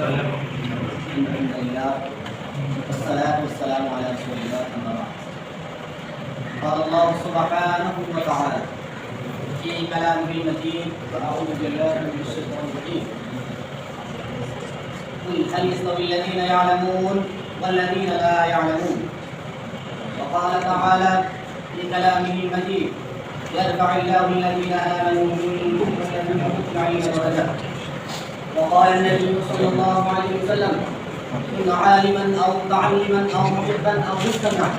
الحمد لله والصلاة والسلام على رسول الله أما بعد قال الله سبحانه وتعالى في كلامه المتين وأعوذ بالله من الشيطان الرجيم قل هل يستوي الذين يعلمون والذين لا يعلمون وقال تعالى في كلامه المجيد يرفع الله الذين آمنوا منكم والذين أوتوا العلم درجات وقال النبي صلى الله عليه وسلم كن عالما او متعلما او محبا او مستمعا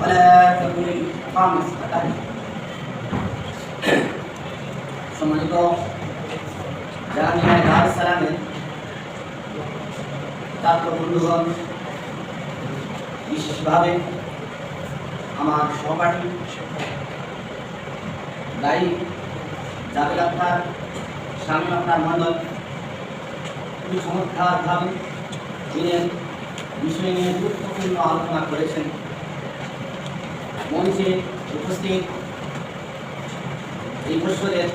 ولا تكن الخامس সম্মানিত জামিয়া দার সালামের ছাত্র বন্ধুগণ বিশেষভাবে আমার সহপাঠী দায়ী জাবেদ আক্তার স্বামী আক্তার মন্ডল খুবই চমৎকারভাবে দিনের বিষয় নিয়ে গুরুত্বপূর্ণ আলোচনা করেছেন। মঞ্চে উপস্থিত এই বছরের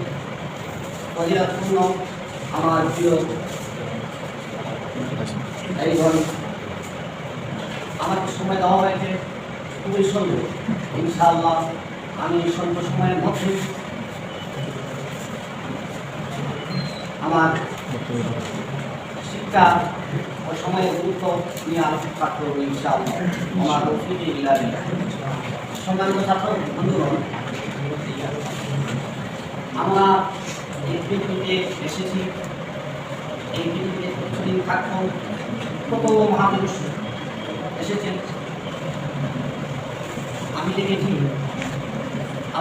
ফজিলাতপূর্ণ আমার প্রিয় এইগণ আমাকে সময় দেওয়া হয়েছে, খুবই সুন্দর। ইনশাআল্লাহ আমি এই স্বল্প সময়ের মধ্যে আমার শিক্ষা ও সময়ের গুরুত্ব নিয়ে আলোচনা করব ইনশাআল্লাহ। সম্মানিত ছাত্র, বন্ধুগণ, আমরা এই পৃথিবীতে এসেছি। এই পৃথিবীতে কিছুদিন থাকব কত মহাপুরুষ এসেছেন। আমি দেখেছি,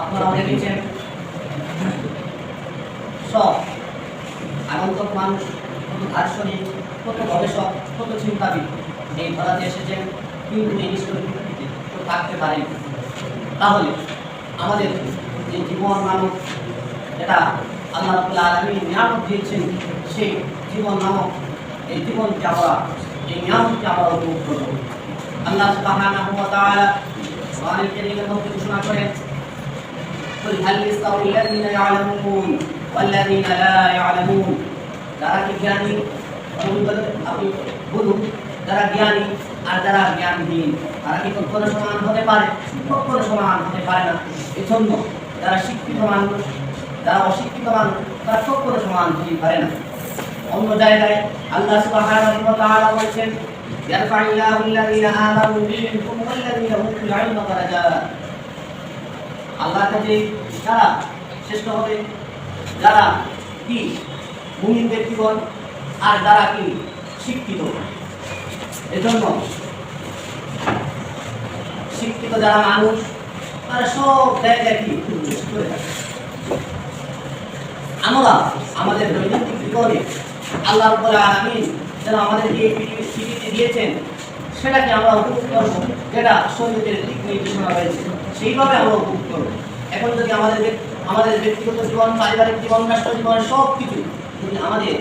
আপনারাও দেখেছেন। সব আগন্তক মানুষ কত দার্শনিক কত গবেষক কত চিন্তাবিদ এই ধরাতে এসেছেন কিন্তু এই ঈশ্বরের পৃথিবীতে কেউ থাকতে পারেন তাহলে আমাদের যে জীবন নামক যেটা আল্লাহ রাবুল্লাহ আলমী নিয়ামত দিয়েছেন সেই জীবন নামক এই জীবনকে আমরা এই নিয়ামতকে আমরা উপভোগ করব আল্লাহ সুবহানাহু ওয়া তাআলা কোরআনুল কারীমের মধ্যে ঘোষণা করেন قل هل يستوي الذين يعلمون والذين لا يعلمون যারা কি জ্ঞানী আপনি বলুন যারা জ্ঞানী আর যারা জ্ঞানহীন, তারা কি কখনো সমান হতে পারে? কখনো সমান হতে পারে না। এজন্য যারা শিক্ষিত মানুষ, যারা অশিক্ষিত মানুষ, তারা কখনো সমান হতে পারে না। অন্য জায়গায় আল্লাহ সুবহানাহু ওয়া তাআলা বলেছেন দারাজাত আল্লাহ কাছে তারা শ্রেষ্ঠ হবে। যারা কি মুমিন ব্যক্তিগণ আর যারা কি শিক্ষিত? এজন্য শিক্ষিত যারা মানুষ, তারা সব জায়গায় কি আমরা আমাদের দৈনন্দিন জীবনে আল্লাহ আলামিন যেন আমাদেরকে এই পৃথিবীর স্বীকৃতি দিয়েছেন, সেটাকে আমরা উপভোগ করব, যেটা শরীরের দিক নির্দেশনা রয়েছে, সেইভাবে আমরা উপভোগ করব। এখন যদি আমাদের আমাদের ব্যক্তিগত জীবন, পারিবারিক জীবন রাষ্ট্র জীবন সব কিছু যদি আমাদের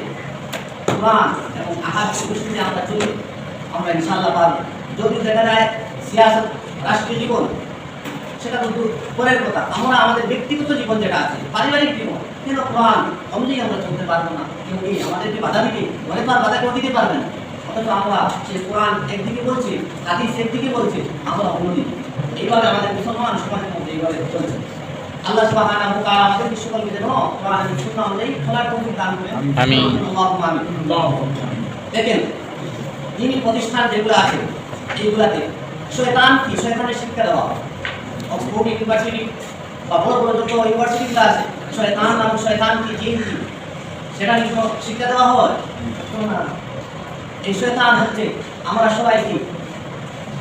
কোরআন এবং আহার দৃষ্টিতে আমরা চলি আমরা ইনশাআল্লাহ পাবো। যদি দেখা যায় সিয়াসত, রাষ্ট্রীয় জীবন, সেটা কিন্তু পরের কথা। আমরা আমাদের ব্যক্তিগত জীবন যেটা আছে, পারিবারিক জীবন কিন্তু কোরআন অনুযায়ী আমরা চলতে পারব না? কিন্তু এই আমাদেরকে বাধা দিতে অনেক তো আর বাধা কেউ দিতে পারবে না। অথচ আমরা সেই কোরআন একদিকে বলছি, হাদিস একদিকে বলছি, আমরা অন্যদিকে। এইভাবে আমাদের মুসলমান সমাজের মধ্যে এইভাবে চলছে। আল্লাহ সুবহানাহু ওয়া তাআলা আমাদের সকলকে যেন কোরআন সুন্নাহ অনুযায়ী চলার তৌফিক দান করেন। আমিন। আল্লাহুম্মা আমিন দেখেন দিনী প্রতিষ্ঠান যেগুলো আছে এইগুলাতে শয়তান কি? শয়তানের শিক্ষা দেওয়া। অক্সফোর্ড ইউনিভার্সিটি বা বড় বড় যত ইউনিভার্সিটিগুলো আছে শয়তান নাম শয়তান কি জিন কি? সেটা শিক্ষা দেওয়া হয়? না। এই শয়তান হচ্ছে আমরা সবাই কি?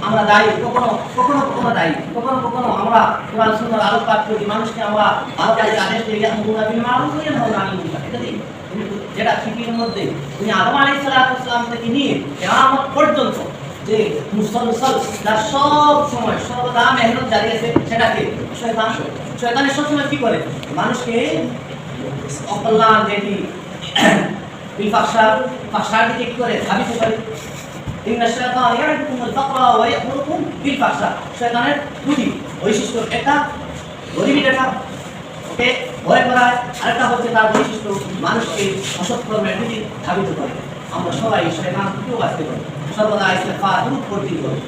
আমরা দায়ী, কখনো কখনো কখনো দায়ী, কখনো কখনো আমরা কোরআন সুন্দর আলোকপাত করি, মানুষকে আমরা ভালো কাজে আদেশ দিই আমরা বিল মারুফ করি না আমরা আনি এটা যেটা পৃথিবীর মধ্যে, তুমি আদম আলাইহিস সালাম থেকে নিয়ে কিয়ামত পর্যন্ত যে মুসলসল যার সব সময়, সর্বদা মেহনত জারি আছে সেটাকে শয়তান, শয়তানের সবসময় কি করে মানুষকে অকল্যাণ দেখি বিফাকশা ফাকশার দিকে কি করে ধাবিত করে? বৈশিষ্ট্য একটা গরিবি দেখা ওকে, ভয় করায় আরেকটা হচ্ছে তার বৈশিষ্ট্য মানুষকে অসৎকর্মে ধাবিত করে। আমরা সবাই শয়তান থেকেও বাঁচতে পারি। সর্বদা ইসলাম পা দূর করতে পারি